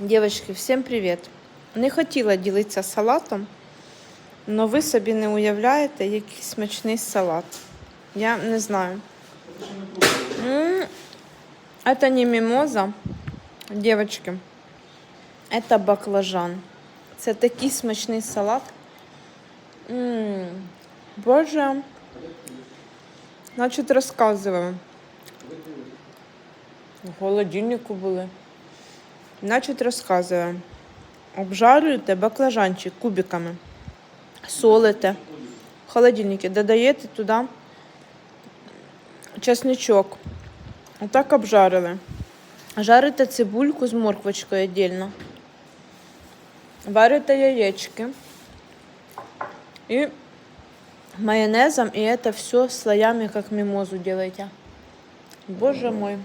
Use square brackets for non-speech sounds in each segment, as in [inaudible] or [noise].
Дівчатки, всім привіт! Не хотіла ділитися салатом, але ви собі не уявляєте, який смачний салат. Я не знаю. М, Это не мімоза, дівчатки. Это баклажан. Це такий смачний салат. М, Боже. Значить, розказую. Холодильнику були. Значить, розказую. Обжарюєте баклажанчик кубиками, солите в холодильнике, додаєте туди чесничок. Отак обжарили. Жарите цибульку з морквочкою віддільно. Варите яєчки. И майонезом, и это все слоями, как мимозу делаете. Боже мой,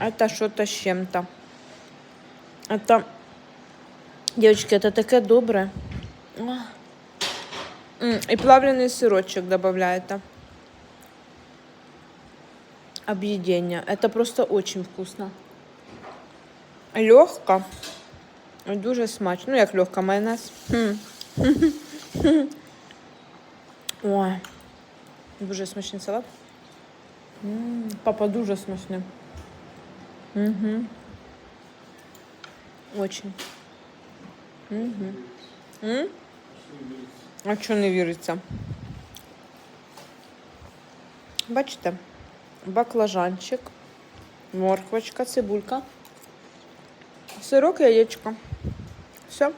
это что-то с чем-то. Это, девочки, это. Ах. М, И плавленый сырочек добавляете. Объедение. Это просто очень вкусно. Легко. Дуже смачно. Ну, як легко майонез. Хм. [laughs] Ой. Дуже смачний салат. Папа дуже смачний. Угу. Очень. Угу. М? А що не віриться? Бачите? Баклажанчик, морквочка, цибулька, сирок, яєчко. Все.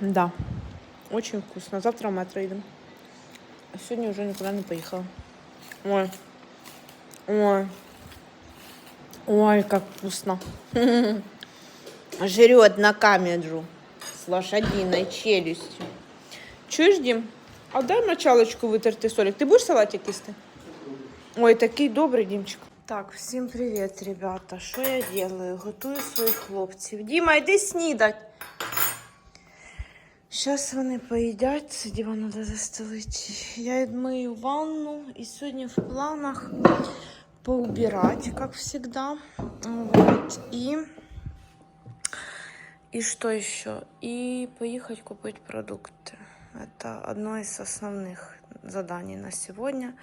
Да. Очень вкусно. Завтра в метро идем. А сегодня уже никуда не поехала. Ой. Ой. Ой, как вкусно. [laughs] Жрет на камедру с лошадиной челюстью. Чуєш, Дім? А дай мочалочку витерти солик. Ти будеш салатик їсти? Ой, такий добрий, Дімчик. Так, всім привіт, ребята. Що я делаю? Готую своїх хлопців. Діма, йди снідать. Зараз вони поїдять, це диван треба застелити. Я відмию ванну і сьогодні в планах поубирать, как всегда. Вот. И, и что еще? И поехать купить продукты. Это одно из основных заданий на сегодня.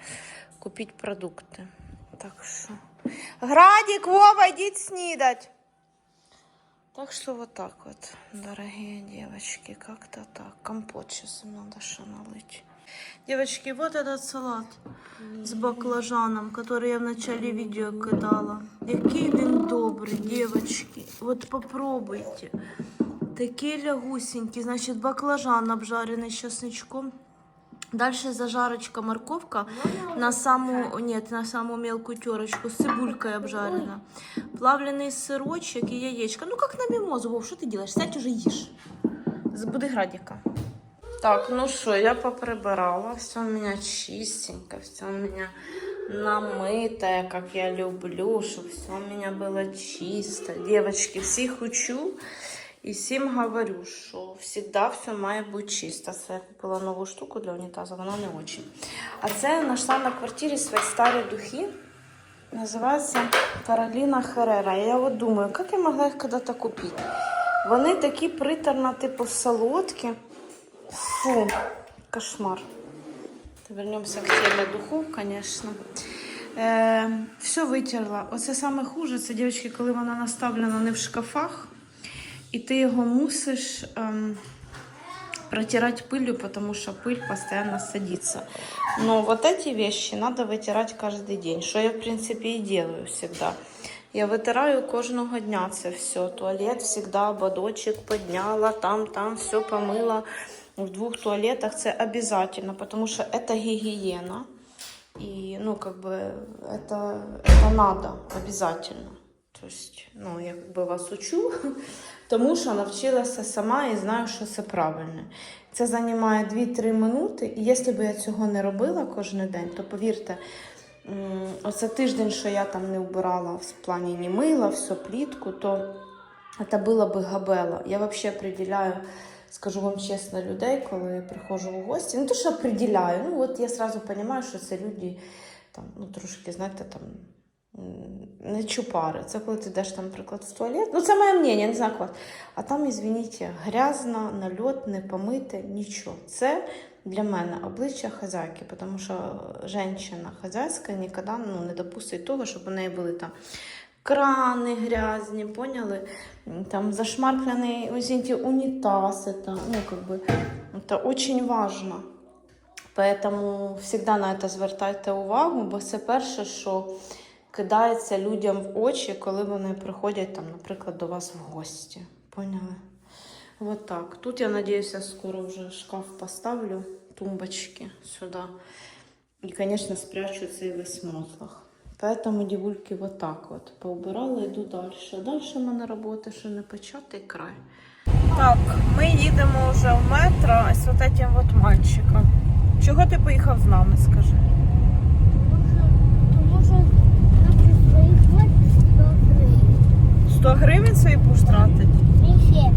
Купить продукты. Так что... Градик, Вова, идите снидать! Так что вот так вот, дорогие девочки, как-то так. Компот сейчас надо что налить. Девочки, вот этот салат с баклажаном, который я в начале видео кидала. Який він добрий, девочки. Вот попробуйте. Такий лягусенький. Значит, баклажан обжарений с чесночком. Дальше зажарочка морковка на саму, нет, на саму мелкую терочку с цибулькой обжарена. Плавленый сырочек и яєчко. Ну, как на мимозу, Вов, что ты делаешь? Сядь уже ешь. Забуди градика. Так, ну что, я поприбирала. Все у меня чистенько, все у меня намытое, как я люблю, чтобы все у меня было чисто. Девочки, всіх учу і всім говорю, що завжди все має бути чисто. Це я купила нову штуку для унітазу, вона не очень. А це я знайшла на квартирі свої старі духи. Називається Кароліна Херера. Я от думаю, як я могла їх коли-то купити? Вони такі приторно, типу, солодкі. Фу, кошмар. Вернемся к теме духов, конечно. Е, все витерла. Оце саме хуже, це, дівчатки, коли вона наставлена не в шкафах, і ти його мусиш ем, протирать пылью, потому что пыль постоянно садится. Но вот эти вещи надо вытирать каждый день, что я, в принципе, и делаю всегда. Я витираю кожного дня це все. Туалет всегда ободочек подняла, там, там все помыла. В двух туалетах це обязательно, потому что это гигиена. И, ну, как бы, это, это надо обязательно. То есть, ну, я как бы вас учу, [laughs] тому що навчилася сама і знаю, що це правильно. Це займає 2-3 минути, і якщо б я цього не робила кожен день, то повірте, м, оце тиждень, що я там не вбирала в плані не мила, все плітку, то це було би габела. Я взагалі приділяю, скажу вам чесно, людей, коли я приходжу в гості. Не то, що приділяю, ну от я одразу розумію, що це люди там, ну, трошки, знаєте, там не чупари. Це коли ти йдеш наприклад, в туалет. Ну, це моє мнення, не знаю як. А там, извините, грязно, нальот, не помите, нічого. Це для мене обличчя хазяйки, тому що жінка хазяйська ніколи ну, не допустить того, щоб у неї були там крани грязні, поняли? М, Там зашмарклений, извините, унітаз. Это, ну, как бы, это очень важно. Поэтому всегда на це звертайте увагу, бо це перше, що кидається людям в очі, коли вони приходять, там, наприклад, до вас в гості. Поняли? Вот так. Тут я надеюсь, я скоро вже шкаф поставлю, тумбочки сюди. І, звісно, спрячу цей весь мотлах. Поэтому, дівульки, вот так от. Поубирала, йду далі. Далі в мене роботи ще не початий край. Так, ми їдемо вже в метро з вот этим вот мальчиком. Чого ти поїхав з нами, скажи? Тому що наші свої хлопці 100 гривень. 100 гривень свої будеш тратити? Мені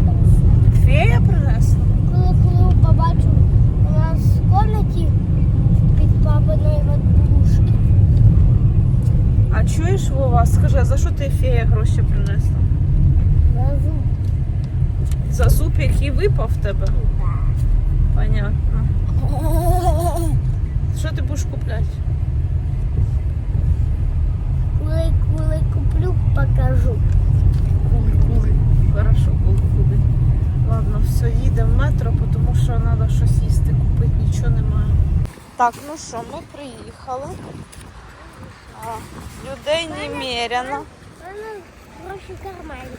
Фея принесла? Коли коли побачив у нас в кімнаті під папиної подушки. А чуєш, Вова, скажи, а за що ти фея гроші принесла? На зуб. За зуб, який випав в тебе? Понятно. Що ти будеш купляти? Коли, коли куплю, покажу. Куль-куль. Хорошо, куль-куль. Ладно, все, їдемо в метро, тому що треба щось їсти купити, нічого немає. Так, ну що, ми приїхали. А, людей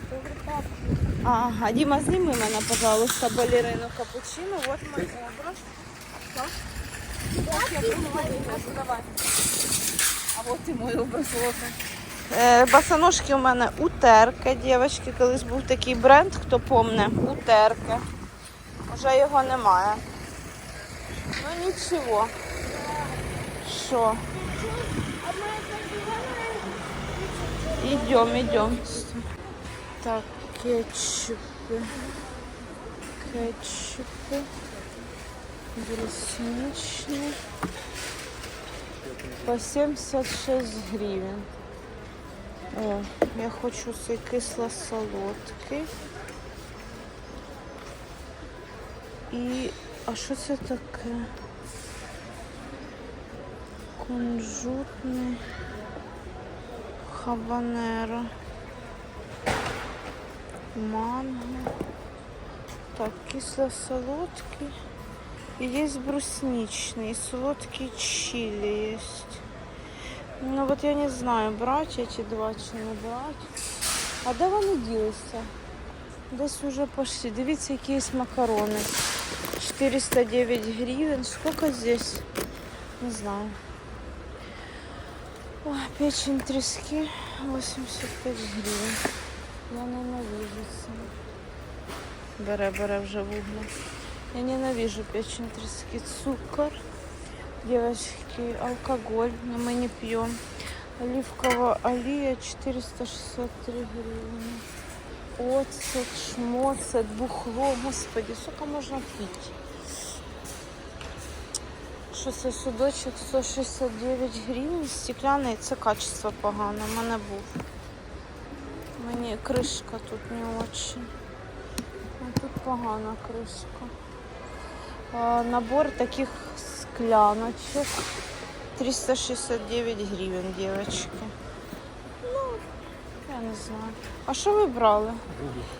повертати. Ага, Діма, зніми мене, пожалуйста, балерину капучино. Вот мой образ. Так. Я образ, давай. А от і мой образ вот. Е, босоножки у мене утерка, дівчатки. Колись був такий бренд, хто помне, утерка. Уже його немає. Ну нічого. Що? Идем, идем. Так, кетчупы. Кетчупы. Брусничный. По 76 гривен. О, я хочу цей кисло-солодкий. І, а що це таке? Кунжутний. Хабанеро. Манго. Так, кисло-солодкий. Есть брусничный, и солодкий чили есть. Ну вот я не знаю, брать эти два чи не брать. А де вони ділися? Десь уже пошли. Дивіться, які є макарони. 409 гривен. Сколько здесь? Не знаю. Ой, печень трески 85 гривень. Я ненавижу це. Бере, бере вже вугле. Я ненавижу печень трески. Цукор. Девочки, алкоголь. Но мы не пьем. Оливковая олія 463 гривны. Оцет, шмоцет, бухло. Господи, сколько можно пить? Що це судочок 169 гривень, стекляний, це качество погане, в мене був. Мені кришка тут не очень. А тут погана кришка. А, набор таких скляночек 369 гривень, девочки. Ну, я не знаю. А що ви брали?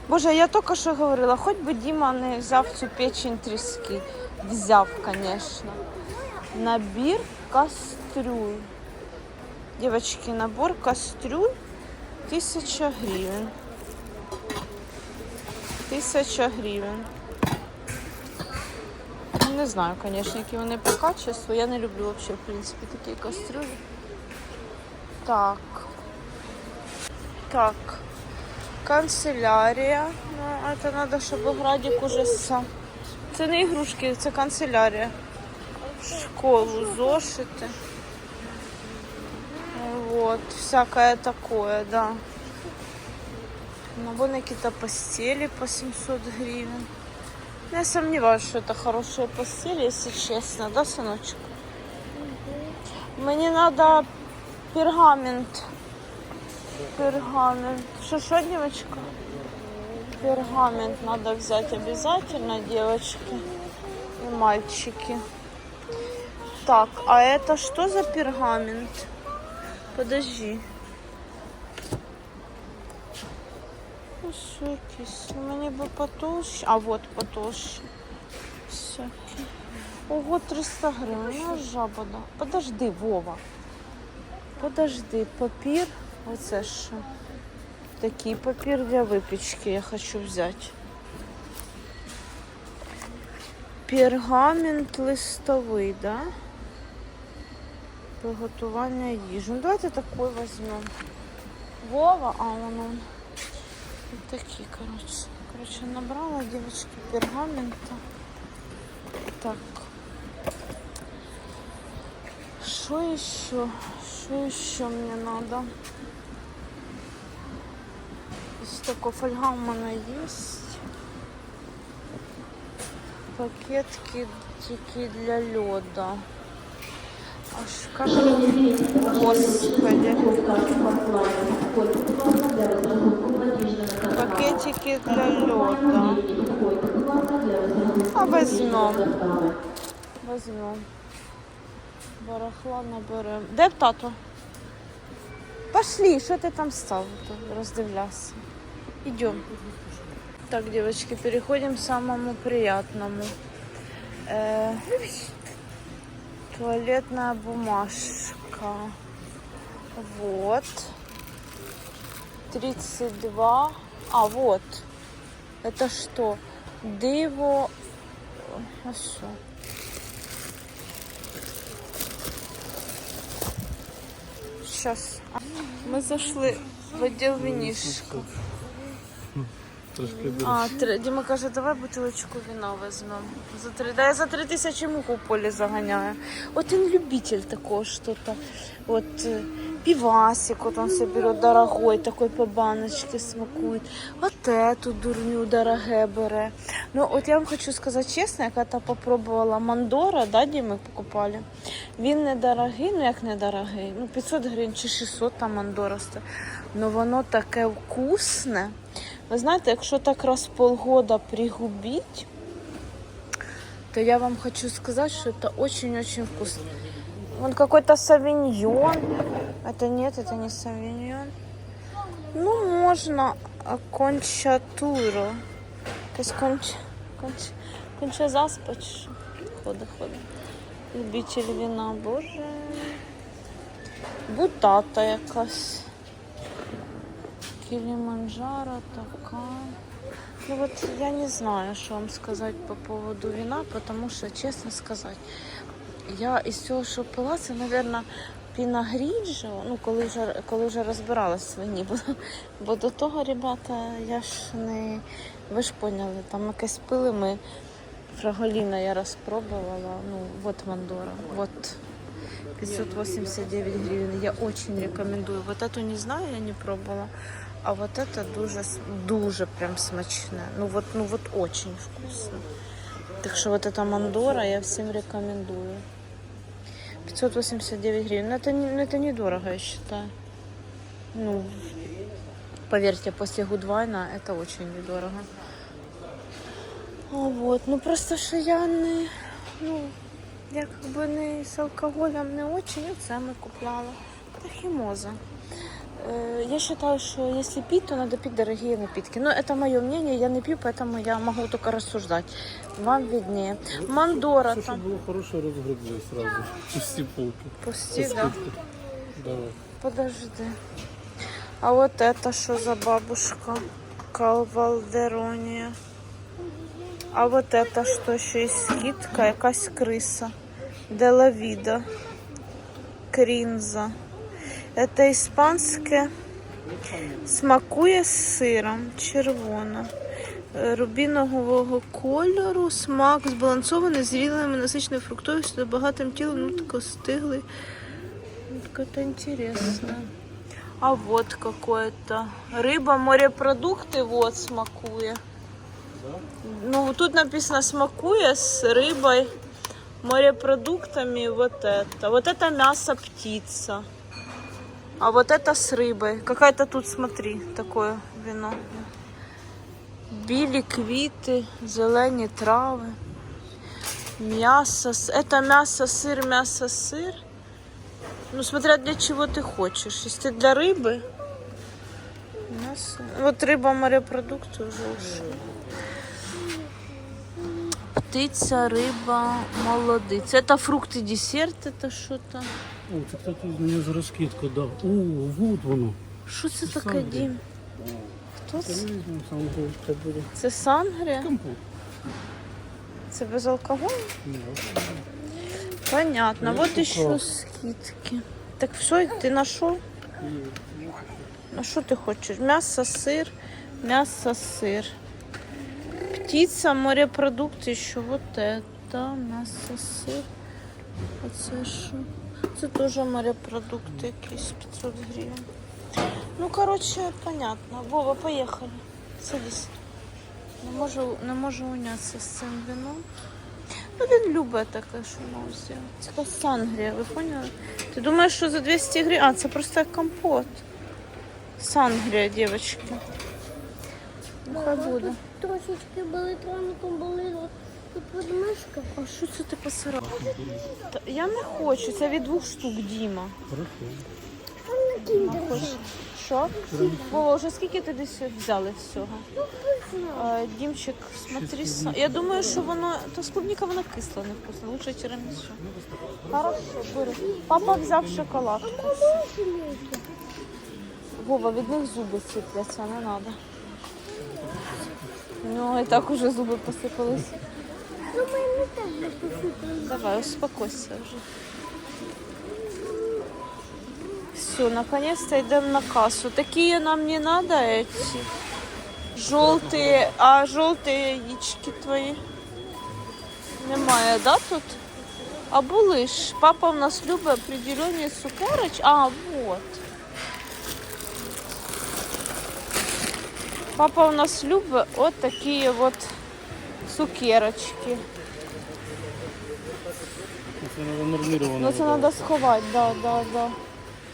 Боже, я тільки що говорила, хоч би Діма не взяв цю печень тріски. Взяв, звісно. Набір кастрюль. Девочки, набор кастрюль 1000 гривен. 1000 гривен. Не знаю, конечно, які вони по качеству. Я не люблю вообще, в принципе, такі кастрюлі. Так. Так. Канцелярія. Ну, це треба, щоб Градик уже сам. Це не ігрушки, це канцелярія. Школу зошиты. Вот, всякое такое, да. Ну, вон какие-то постели по 700 гривен. Я сомневаюсь, что это хорошие постели, если честно, да, сыночек? Мне надо пергамент Пергамент. Что, что, девочка? Пергамент надо взять обязательно, девочки и мальчики. Так, а это что за пергамент? Подожди. Ну, Мені би потолще. А вот потолще. Всякі. Ого, 300 гривень. Жаба, да. Подожди, Вова. Подожди, папір. Оце що? Такий папір для випічки я хочу взяти. Пергамент листовий, да? Приготування їжі. Ну, давайте такой візьмемо. Вова, а вон он. Вот такие, короче. Короче, набрала девочки пергамента. Так. Что еще? Что еще мне надо? Из такой фольга у меня есть. Пакетки тики для льда. Аж как... Господи. Пакетики для льда. А возьмем. Возьмем. Барахла наберем. Де тато? Пошли, що ти там став? Роздивлявся. Идем. Так, девочки, переходим к самому приятному. Э, туалетная бумажка. Вот. 32. А, вот. Это что? Диво. А что? Сейчас. Мы зашли в отдел винишка. Трошки більше. А, три. Діма каже, давай бутилочку вина візьмемо. За три. Да я за три тисячі муку в полі заганяю. От він любитель такого что-то. Вот э, пивасик, вот он себе берет дорогой, такой по баночке смакует. Вот эту дурню дороге бере. Ну, от я вам хочу сказати чесно, я коли попробувала Мандора, да, де ми покупали. Він не дорогий, ну як не дорогий. Ну, 500 гривень чи 600 там Мандора стоїть. Ну воно таке вкусне. Ви знаєте, якщо так раз полгода пригубить, то я вам хочу сказать, что это очень-очень вкусно. Вон какой-то савиньон. Это нет, это не савиньон. Ну, можно кончатуру. То есть конч... конч... конча заспач. Хода, хода. Любитель вина, боже. Бутата якась. Килиманджаро такая. Ну вот я не знаю, что вам сказать по поводу вина, потому что, честно сказать, я із цього, що пила, це, мабуть, пінагріджо, ну, коли вже, коли вже розбиралась в вині. Бо, бо до того, ребята, я ж не... Ви ж поняли, там якесь пили ми. Фраголіна я розпробувала, ну, вот Мандора, вот 589 гривен. Я очень рекомендую. Вот эту не знаю, я не пробовала. А вот это дуже, с- дуже прям смачне. Ну вот, ну вот очень вкусно. Так что вот эта Мандора я всем рекомендую. 589 гривен. Ну это, не, ну, это недорого, я считаю. Ну, поверьте, после Гудвайна это очень недорого. А вот, ну просто що я не, ну, якби не з алкоголем не очень, це ми купляли. Та хімоза. Э, Я считаю, что если пить, то надо пить дорогие напитки. Но это мое мнение, я не пью, поэтому я могу только рассуждать. Вам виднее. Мандора Все, щоб там. було хороше, розгребли сразу. [laughs] Пусті полки. Пусти, По да? скидці. Давай. Подожди. А вот это что за бабушка? Калвалдерония. А вот это что еще есть скидка? Якась криса. Делавида. Кринза. Это іспанське. Смакує з сиром. Червона. Е, Рубінового кольору, смак збалансований, зрілими насиченою фруктовістю, багатим тілом, ну тако стиглий. Ну, Как-то интересно. А вот какое-то. Рыба, морепродукты, вот смакуя. Ну, вот тут написано смакуя с рыбой, морепродуктами, вот это. Вот это мясо птица. А вот это с рыбой. Какая-то тут, смотри, такое вино. Білі квіти, зелені трави. Мясо. с- Это мясо, сыр, мясо, сыр. Ну, смотря для чего ты хочешь. Если для рыбы, мясо. Вот рыба, морепродукты уже ушли. Птиця, риба, молодець. Это фрукти, десерт, это що-то. О, це хтось мені з розкидку дав. О, вот воно. Що це таке, Сангрія. Дім? Хто Та це? візьмемо сам гол, хай буде. Це сангрія? Компот. Це без алкоголю? Ні, Понятно. Ну, Вот шукав. еще скидки. Так все, ты нашел? ні. А что ты хочешь? Мясо, сыр, мясо, сыр. Птица, морепродукты, еще вот это, мясо, сыр. Оце що? Це теж морепродукти якісь 500 гривень. Ну, короче, понятно. Вова, поехали. Садись. Не можу, не можу унятися з цим вином. Ну, він любить таке, що можу зробити. Це така сангрія, ви поняли? Ти думаєш, що за 200 гривень? А, це просто як компот. Сангрія, дівчатки. Ну, хай буде. Трошечки болить раником болило. Тут подмишка. А що це ти посирав? Я не хочу, це від двох штук, Діма. Що? Вова, вже скільки ти десь взяли всього? А, Дімчик, смотри, са- я думаю, що воно, то з клубніка вона кисла невкусно, лучше тирамісу. Хорошо, бери. Папа взяв шоколадку. Вова, від них зуби сипляться, не треба. У нього і так уже зуби посипались. Думаю, не так не посипали. Давай, успокойся уже. Все, наконец-то идем на кассу. Такие нам не надо эти. Желтые, а желтые яички твої. Немає, да, тут? А були ж. Папа в нас любить определенні цукерочки. А, вот. Папа у нас любить от такі от цукерочки. Це треба норміровано. Ну це треба сховати, да, да, да.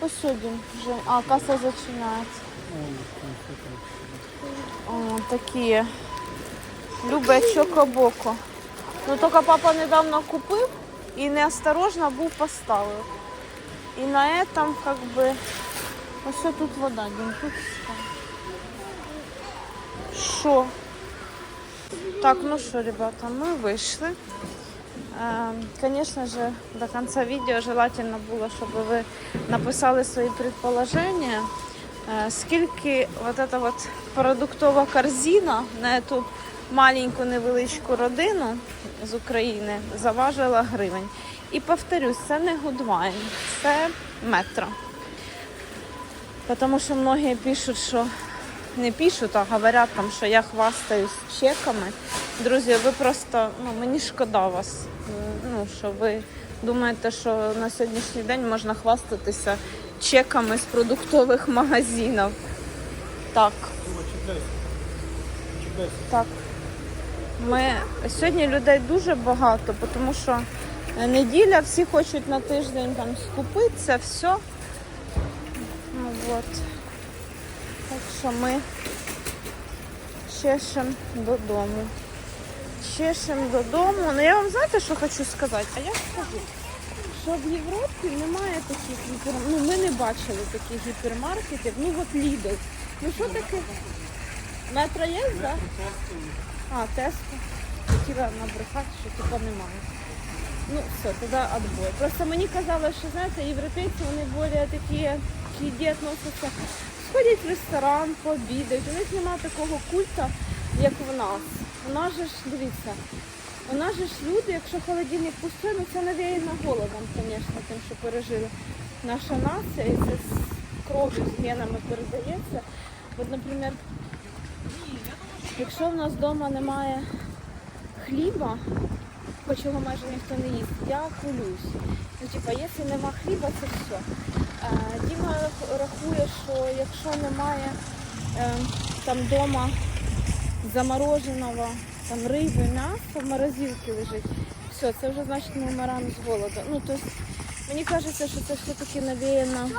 Ось сьогодні вже. А, каса починається. О, такі. Любить чокобоко. Ну тільки папа недавно купив і неосторожно був поставив. І на этом как бы. Ось що тут вода, Дім, тут став. Що? Так, ну що, ребята, ми вийшли. Э, Конечно же, до конца видео желательно было, чтобы вы написали свои предположения, Э, скільки вот эта вот продуктова корзина на эту маленьку невеличку родину з України заважила гривень. І повторюсь, це не гудвайн, це метро. Тому що многі пишуть, що не пишуть, а говорять там, що я хвастаюсь чеками. Друзі, ви просто ну мені шкода вас. Ну що ви думаєте, що на сьогоднішній день можна хвастатися чеками з продуктових магазинів. Так. Так. Ми сьогодні людей дуже багато, тому що неділя, всі хочуть на тиждень там скупитися, все. Ну от. Так що ми чешем додому. Чешем додому. Ну я вам знаєте, що хочу сказати? А я скажу, що в Європі немає таких гіпер... Ну, ми не бачили таких гіпермаркетів. Ну от Lidl. Ну що таке? Метро є? Да? А, Теско. Хотіла набрехати, що типа немає. Ну, все, тоді отбой. Просто мені казали, що знаєте, європейці вони більш такі к їді відносяться. Сходять в ресторан, пообідають. У них немає такого культу, як в нас. У нас же ж, дивіться, у же ж люди, якщо холодильник пустой, ну це навіяно голодом, звісно, тим, що пережили наша нація, і це з кров'ю, з генами передається. От, наприклад, якщо в нас вдома немає хліба, хоч його майже ніхто не їсть, я хвилююсь. Ну, типа, якщо нема хліба, це все. Діма рахує, що якщо немає е, там вдома замороженого там риби, м'яса в морозилці лежить, все, це вже значить ми вмираємо з голоду. Ну, тобто Мені кажеться, що це все-таки навіяно,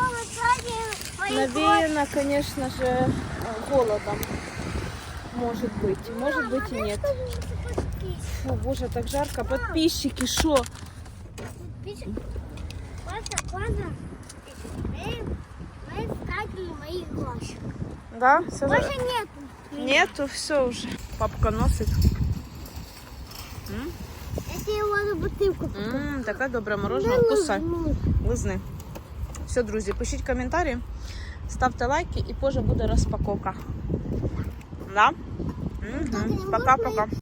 навіяно, звісно ж, е, голодом. Може бути, може бути і ні. Фу, боже, так жарко. Подписчики, що? Паза, паза. Мы, мы втратили мои глазки. Да? Все Больше нету. Нету, все уже. Папка носить. М? Это его на бутылку. М, таке добре мороженое. Вкусай. Лизни. Все, друзі, пишіть коментарі, ставте лайки і позже буде розпаковка. Да? Угу. Пока-пока.